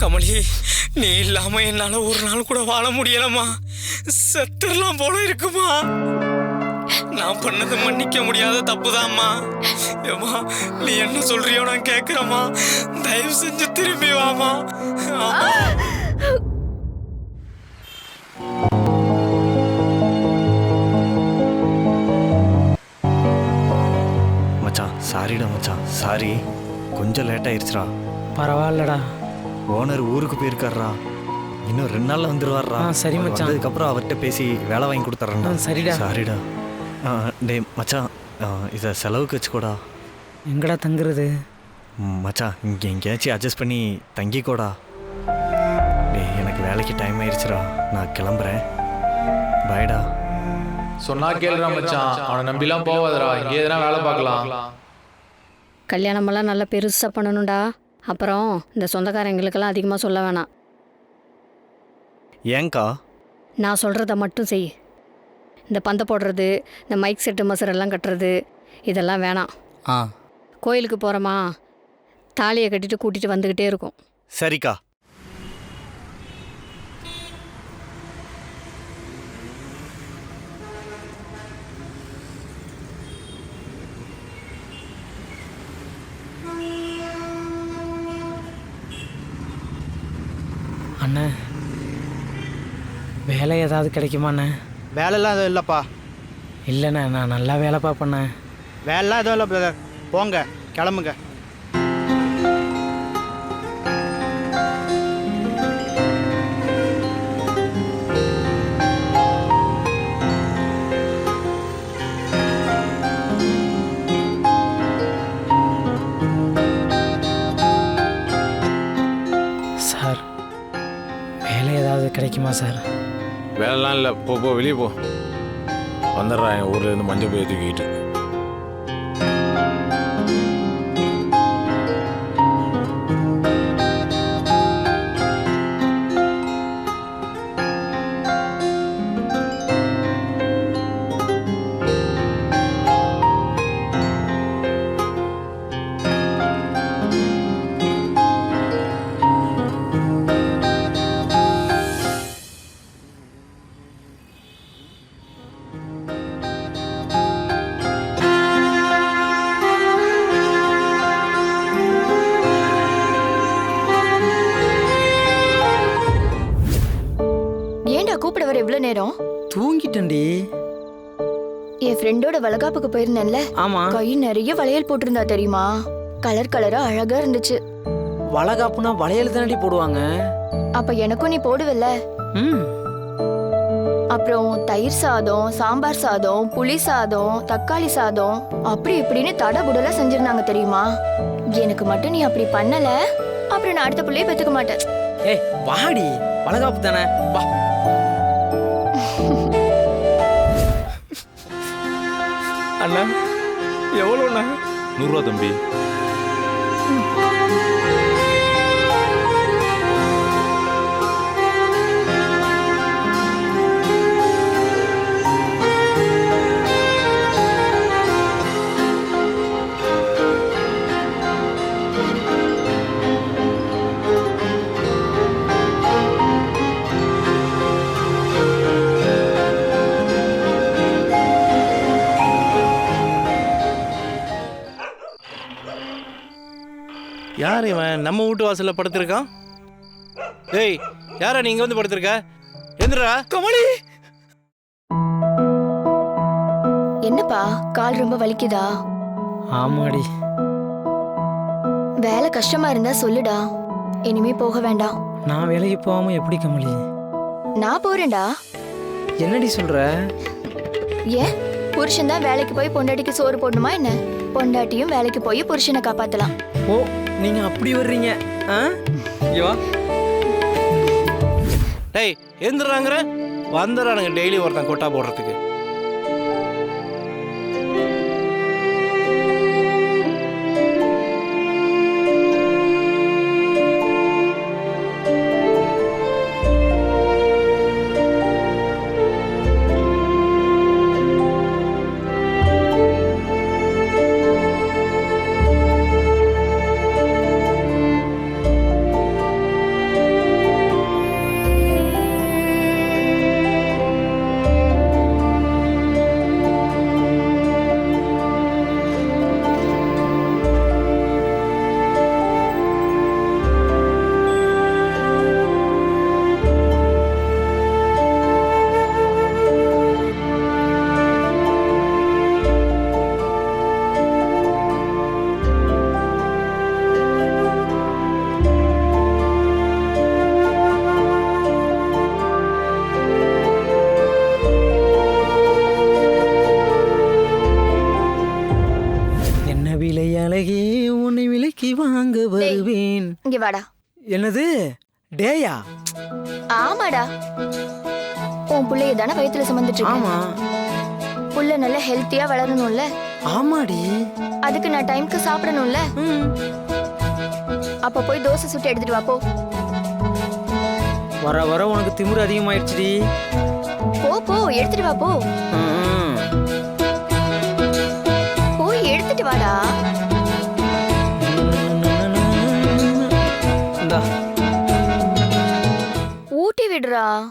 கமலி நீ இல்லாம என்னால ஒரு நாள் கூட வாழ முடியலம்மா. செத்துடலாம் போல இருக்குமா? நான் பண்ணது மன்னிக்க முடியாத தப்புதாம்மா. ஏம்மா நீ என்ன சொல்றியோ நான் கேக்குறேம்மா. தயவு செஞ்சு திரும்பி வாமா மச்சான் சாரிடா மச்சான் சாரி கொஞ்சம் லேட் ஆயிருச்சுடா. பரவாயில்லடா. ஓனர் ஊருக்கு போயிருக்காருடா. இன்னும் ரெண்டு நாள்ல வந்துருவாருடா. ஆ, சரி மச்சான். வந்ததுக்கப்புறம் அவர்கிட்ட பேசி வேலை வாங்கி கொடுத்துட்றேன்டா ஆ, சரிடா. சாரிடா. டேய் மச்சான் இதை செலவுக்கு வச்சுக்கோடா. எங்கடா தங்குறது? மச்சான் இங்கே எங்கேயாச்சும் அட்ஜஸ்ட் பண்ணி தங்கிக்கோடா. டேய் எனக்கு வேலைக்கு டைம் ஆயிருச்சுடா. நான் கிளம்புறேன். பாய்டா சொன்னா கேளுடா மச்சான். அவனை நம்பிலாம் போவாதடா. இங்கே எதனா வேலை பார்க்கலாம். கல்யாணமெல்லாம் நல்லா பெருசாக பண்ணணும்டா. அப்புறம் இந்த சொந்தக்காரங்களுக்கெல்லாம் அதிகமாக சொல்ல வேணாம். ஏங்க்கா நான் சொல்கிறத மட்டும் செய். இந்த பந்த போடுறது இந்த மைக் செட்டு மசரெல்லாம் கட்டுறது இதெல்லாம் வேணாம். ஆ. கோயிலுக்கு போகிறோமா தாலியை கட்டிட்டு கூட்டிகிட்டு வந்துக்கிட்டே இருக்கும். சரிக்கா. அண்ணே வேலை ஏதாவது கிடைக்குமாண்ணே வேலைலாம் எதுவும் இல்லைப்பா. இல்லைண்ணே நான் நல்லா வேலை பார்ப்பேண்ணே. வேலைலாம் எதுவும் இல்லை பிரதர் போங்க கிளம்புங்க. சார் வேலை ஏதாவது கிடைக்குமா சார்? வேலைலாம் இல்லை. போ போ வெளியே போ. வந்துடுறான் என் ஊர்லேருந்து மஞ்சள் போய் தூக்கிட்டு. வளகாப்புக்கு போயிருந்தேன்ல? ஆமாம் கை நிறைய வளையல் போட்டிருந்தா தெரியுமா? கலர் கலரா அழகா இருந்துச்சு. வளகாப்புனா வளையல் தானடி போடுவாங்க? அப்ப எனக்கும் நீ போடுவல்ல? ம். அப்புறம் தயிர் சாதம் சாம்பார் சாதம் புளி சாதம் தக்காளி சாதம் அப்படி இப்படின்னு தடபுடலா செஞ்சிருந்தாங்க தெரியுமா? எனக்கு மட்டும் நீ அப்படி பண்ணல. அப்புறம் நான் அடுத்த புள்ளைய பெத்துக்க மாட்டேன். ஏய் வாடி. வளகாப்பு தானே. வா. அண்ணா எவ்வளோண்ணா நூறுரூவா தம்பி. நம்ம வீட்டு வாசல்ல படுத்திருக்கான் டேய் யாரா நீ இங்க வந்து படுத்திருக்க? எந்திரா. கமலி! என்னப்பா கால் ரொம்ப வலிக்குதா? ஆமாடி. வேலை கஷ்டமா இருந்தா சொல்லுடா. இனிமே போக வேண்டாம். நான் வேலைக்கு போகாம எப்படி கமலி? நான் போறேன்டா. என்னடி சொல்ற? ஏன் புருஷன் தான் வேலைக்கு போய் பொண்டாட்டிக்கு சோறு போடணுமா என்ன? பொண்டாட்டியும் வேலைக்கு போய் புருஷனை காப்பாத்தலாம். ஓ நீங்க அப்படி வர்றீங்க ஆ? இங்க வா. டேய் எந்திராங்கிற வந்துடுறானுங்க டெய்லி ஒருத்தன் கொட்டா போடுறதுக்கு. இங்க வாடா. என்னது? டேயா? ஆமாடா. உன் புள்ளைய தானே வயித்துல சுமந்துட்டு ஆமா. புள்ள நல்ல ஹெல்த்தியா வளரணும்ல. ஆமாடி. அதுக்கு நான் டைம்க்கு சாப்பிடணும்ல. அப்ப போய் தோசை சுட்டு எடுத்துட்டு வா போ. வர வர உனக்கு திமிரு அதிகமாயிடுச்சுடி. போ போ எடுத்துட்டு வா போ. போய் எடுத்துட்டு வாடா. ம்.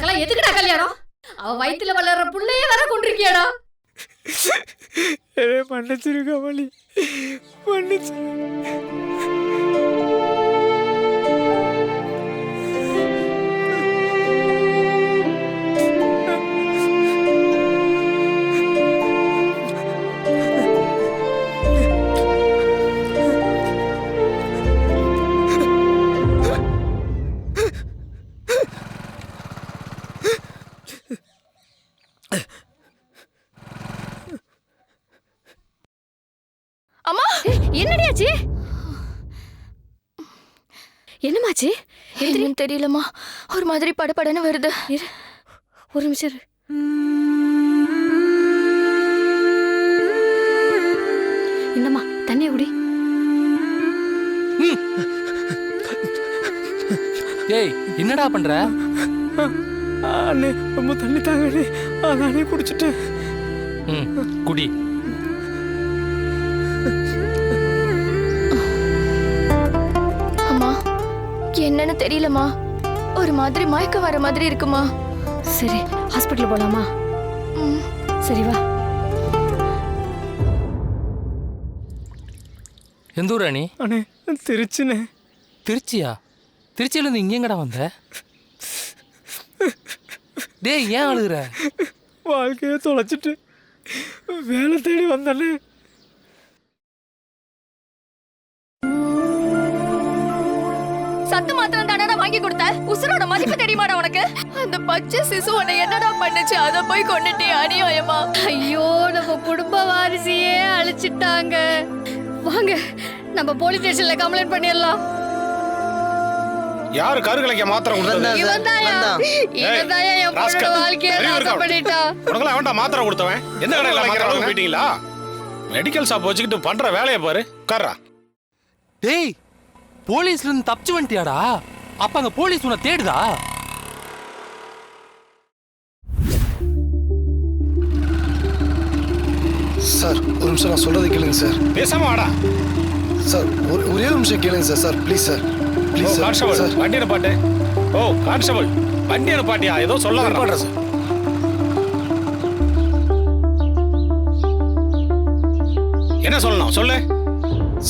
உனக்கெல்லாம் எதுக்குடா கல்யாணம்? அவ வயித்துல வளர்ற புள்ளைய வர கொண்டிருக்கியாடா என்னை மன்னிச்சிரு கமலி மன்னிச்சிரு என்னமாச்சு என்னன்னு தெரியலம்மா. ஒரு மாதிரி படபடன்னு வருது. ஒரு நிமிஷம். இந்தம்மா தண்ணிய குடி. டேய் என்னடா பண்ற? அண்ணே ரொம்ப தண்ணி தாங்கண்ணே. அதானே குடிச்சிட்டேன். ம் குடி. என்னன்னு தெரியலம்மா. ஒரு மாதிரி மயக்கம் வர மாதிரி இருக்குமா. சரி ஹாஸ்பிட்டல் போலாமா. சரி வா. எந்த ஊரா நீ அண்ணே திருச்சிண்ணே. திருச்சியா? திருச்சியிலேருந்து இங்கே எங்கடா வந்த? டேய் ஏன் அழுகுற? வாழ்க்கையை தொலைச்சிட்டு வேலை தேடி வந்தேண்ணே. சத்து மாத்திரம் தானடா வாங்கி கொடுத்த? உசுரோட மதிப்பு தெரியுமாடா உனக்கு? அந்த பச்சை சிசு உன்னை என்னடா பண்ணுச்சு? அத போய் கொண்டுட்டே அநியாயமா? ஐயோ நம்ம குடும்ப வாரிசையே அழிச்சிட்டாங்க. வாங்க நம்ம போலீஸ் ஸ்டேஷன்ல கம்ப்ளைண்ட் பண்ணிடலாம். யாரு கருகலைக்க மாத்திரை கொடுத்தது? இவன் தாயா? இவன் தாயா? என் பொண்ணோட. வாழ்க்கையை நாசம் பண்ணிட்டா உனக்கெல்லாம் வேண்டாம் மாத்திரை கொடுத்தவன். எந்த கடையில் மாத்திரை அளவுக்கு போயிட்டீங்களா? மெடிக்கல் ஷாப் வச்சுக்கிட்டு பண்ற வேலையை பாரு. உட்கார்றா. டேய் போலீஸ்ல இருந்து தப்பிச்சு வந்துட்டியாடா? அப்ப அங்க போலீஸ் உன்னை தேடுதா? சார் ஒரு நிமிஷம் நான் சொல்றதை கேளுங்க சார். பேசாம வாடா. சார் ஒரு ஒரே ஒரு நிமிஷம் கேளுங்க sir sir please sir. Please sir constable sir. வண்டி பாட்டு. ஓ கான்ஸ்டபிள் வண்டி பாட்டியா ஏதோ சொல்ல வரேன் சார். என்ன சொல்லணும்? சொல்லு.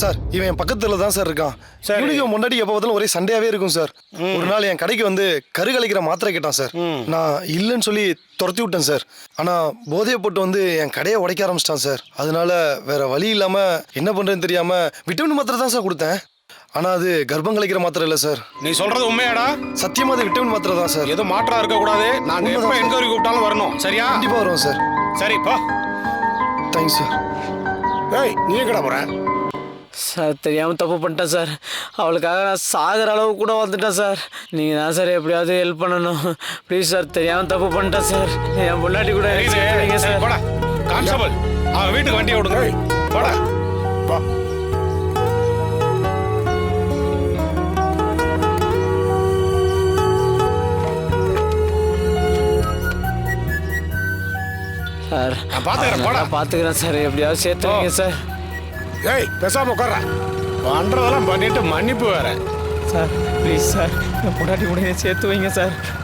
சார் இவன் என் பக்கத்துல தான் சார் இருக்கான். சரி. இவனுக்கு முன்னாடி எப்போ பார்த்தாலும் ஒரே சண்டையாவே இருக்கும் சார். ஒரு நாள் என் கடைக்கு வந்து கரு கலைக்கிற மாத்திரை கேட்டான் சார். நான் இல்லைன்னு சொல்லி துரத்தி விட்டேன் சார். ஆனா போதையை போட்டு வந்து என் கடையை உடைக்க ஆரம்பிச்சிட்டான் சார். அதனால வேற வழி இல்லாம என்ன பண்றேன்னு தெரியாம விட்டமின் மாத்திரை தான் சார் கொடுத்தேன். ஆனா அது கர்ப்பம் கலைக்கிற மாத்திரை இல்ல சார். நீ சொல்றது உண்மையாடா? சத்தியமா அது விட்டமின் மாத்திரை தான் சார். எதுவும் மாற்றா இருக்க கூடாது. நாங்க எப்ப. என்கொயரி கூப்பிட்டாலும் வரணும். சரியா? கண்டிப்பா வரும் சார். சரி போ. Thanks sir. ஏய் நீ எங்கடா போற? சார் தெரியாமல் தப்பு பண்ணிட்டேன் சார். அவளுக்காக நான் சாகிற அளவு கூட வந்துட்டேன் சார். நீங்கள் தான் சார் எப்படியாவது ஹெல்ப் பண்ணணும். ப்ளீஸ் சார் தெரியாமல் தப்பு பண்ணிட்டேன் சார். என் பொண்டாட்டி கூட வைங்க சரி, கான்ஸ்டபிள் அவன் வீட்டுக்கு வண்டியை விடுங்க போடா. போ சார் நான் பாத்துக்கிறேன், போடா. பார்த்துக்கிறேன் சார். எப்படியாவது சேர்த்து வைங்க சார். ஏய் பேசாம உட்கார்ற. பண்றதெல்லாம் பண்ணிட்டு மன்னிப்பு வேற. சார் ப்ளீஸ் சார் என் பொண்டாட்டி கூட என்னை சேர்த்து வைங்க சார்.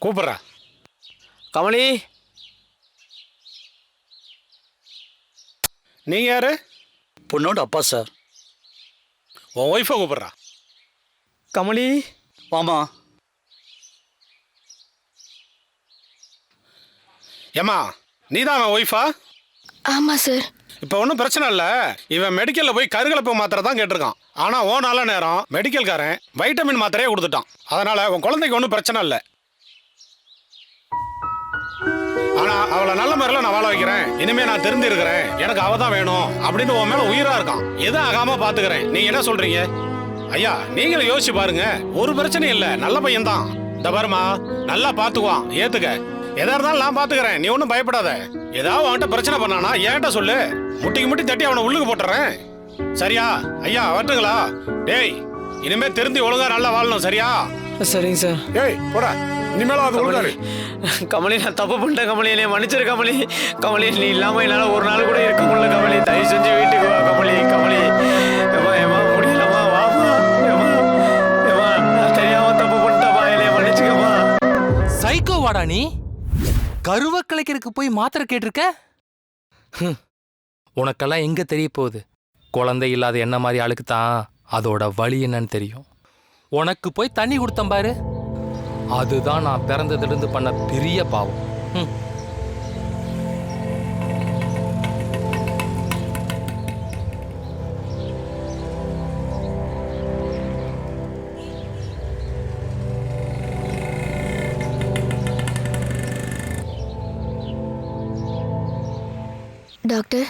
கூப்பிடுற. கமலி. நீங்க யாரு? பொண்ணோட அப்பா சார். உன் ஒய்ஃபை கூப்பிடுறா. கமலி. வாமா ஏமா நீ தான் அவன் ஒய்ஃபா ஆமா சார் இப்போ ஒன்றும் பிரச்சனை இல்லை. இவன் மெடிக்கலில் போய் கருகலப்பு மாத்திரை தான் கேட்டிருக்கான். ஆனால் ஓ நல்ல நேரம் மெடிக்கல்காரன் வைட்டமின் மாத்திரையே கொடுத்துட்டான். அதனால உன் குழந்தைக்கு ஒன்றும் பிரச்சனை இல்லை. ஆனால் அவளை நல்ல முறையில் நான் வாழ வைக்கிறேன். இனிமே நான் தெரிந்து இருக்கிறேன் எனக்கு அவ தான் வேணும் அப்படின்னு உன் மேல உயிரா இருக்கான். எதுவும் ஆகாம பாத்துக்கிறேன்? நீங்க என்ன சொல்றீங்க? ஐயா நீங்களும் யோசிச்சு பாருங்க. ஒரு பிரச்சனையும் இல்லை. நல்ல பையன் தான் இந்த பாருமா நல்லா பாத்துக்குவான். ஏத்துக்க. எதா இருந்தாலும் நான் பாத்துக்கிறேன். நீ ஒன்றும் பயப்படாத. ஏதாவது அவன்கிட்ட பிரச்சனை பண்ணானா என்கிட்ட சொல்லு. முட்டிக்கு முட்டி தட்டி அவனை உள்ளுக்கு போட்டுறேன். சரியா? ஐயா வரட்டுங்களா? டேய் இனிமே திருந்தி ஒழுங்கா நல்லா வாழணும் சரியா? சரிங்க சார். ஏய் போடா. இனிமேலும் அது ஒழுங்காரு. கமலி நான் தப்பு பண்ணிட்டேன் கமலி. என்னை மன்னிச்சிரு கமலி. கமலி நீ இல்லாமல் என்னால் ஒரு நாள் கூட இருக்க முடியல கமலி. தயவு செஞ்சு வீட்டுக்கு வா கமலி கமலி. ஏமா ஏமா முடியலம்மா. வாமா ஏமா ஏமா நான் தெரியாமல் தப்பு பண்ணிட்டேம்மா. என்னை மன்னிச்சுக்கம்மா. சைக்கோ வாடா நீ. கருவ கலைக்கிறதுக்கு போய் மாத்திரை கேட்டிருக்க? ஹம். உனக்கெல்லாம் எங்க தெரிய போகுது? குழந்தை இல்லாத என்ன மாதிரி ஆளுக்கு தான் அதோட வழி என்னன்னு தெரியும். உனக்கு போய் தண்ணி கொடுத்தேன் பாரு. அதுதான் நான் பிறந்ததுலேருந்து பண்ண பெரிய பாவம். ஹம். டாக்டர்?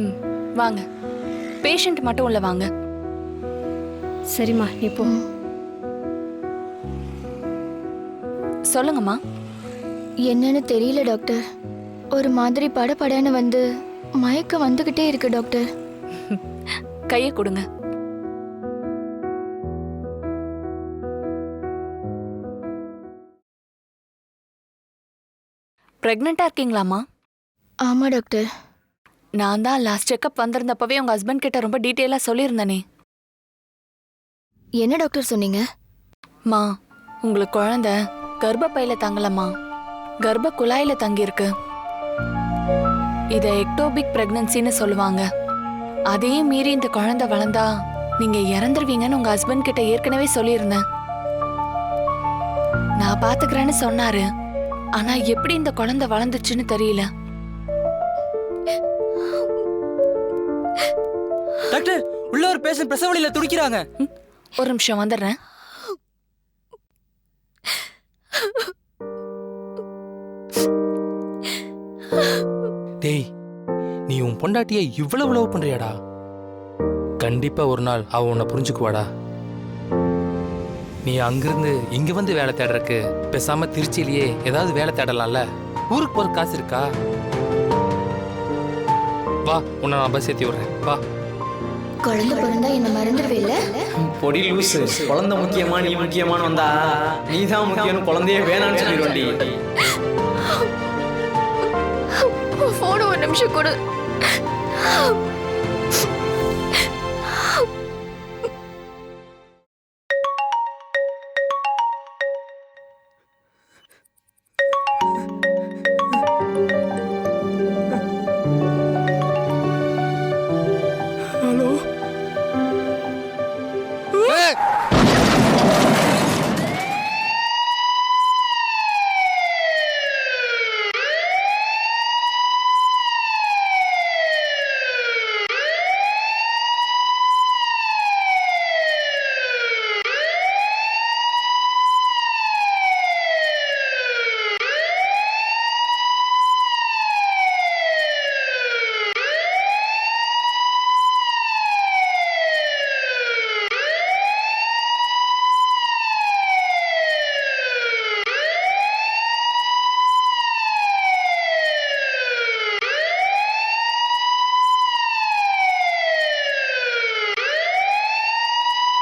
ம் வாங்க. பேஷண்ட் மட்டும் உள்ள வாங்க. சரிம்மா நீ போ. சொல்லுங்கம்மா. என்னன்னு தெரியல டாக்டர். ஒரு மாதிரி படபடன்னு வந்து மயக்கம் வந்துகிட்டே இருக்கு டாக்டர். கையை கொடுங்க. ப்ரெக்னெண்ட்டாக இருக்கீங்களாம்மா? ஆமா டாக்டர். நான் தான் லாஸ்ட் செக்கப் வந்திருந்தப்பவே உங்கள் ஹஸ்பண்ட் கிட்ட ரொம்ப டீட்டெயிலாக சொல்லியிருந்தேனே. என்ன டாக்டர் சொன்னீங்க? மா உங்களுக்கு குழந்தை கர்ப்பப்பையில தங்கலம்மா. கர்ப்ப குழாயில தங்கியிருக்கு. இதை எக்டோபிக் பிரெக்னன்சின்னு சொல்லுவாங்க. அதையும் மீறி இந்த குழந்தை வளர்ந்தா நீங்க இறந்துருவீங்கன்னு உங்க ஹஸ்பண்ட் கிட்ட ஏற்கனவே சொல்லியிருந்தேன். நான் பாத்துக்கிறேன்னு சொன்னாரு. ஆனா எப்படி இந்த குழந்தை வளர்ந்துச்சுன்னு தெரியல. பேஷண்ட் பிரசவ வழியில துடிக்கிறாங்க. ஒரு நிமிஷம் வந்துடுறேன். டேய் நீ உன் பொண்டாட்டியை இவ்வளவு லவ் பண்றியாடா? கண்டிப்பா ஒரு நாள் அவ உன்னை புரிஞ்சுக்குவாடா. நீ அங்கிருந்து இங்க வந்து வேலை தேடுறக்கு பேசாம திருச்சியிலேயே ஏதாவது வேலை தேடலாம்ல? ஊருக்கு போற காசு இருக்கா? வா உன்னை நான் பஸ் ஏத்தி விடுறேன். வா. குழந்தை பிறந்தா என்ன மறந்துடுவே இல்ல? பொடி லூசு. குழந்தை முக்கியமா நீ முக்கியமானு வந்தா நீ தான் முக்கியம் குழந்தையே வேணாம்னு சொல்லிடுவண்டி போன ஒரு நிமிஷம் கொடு.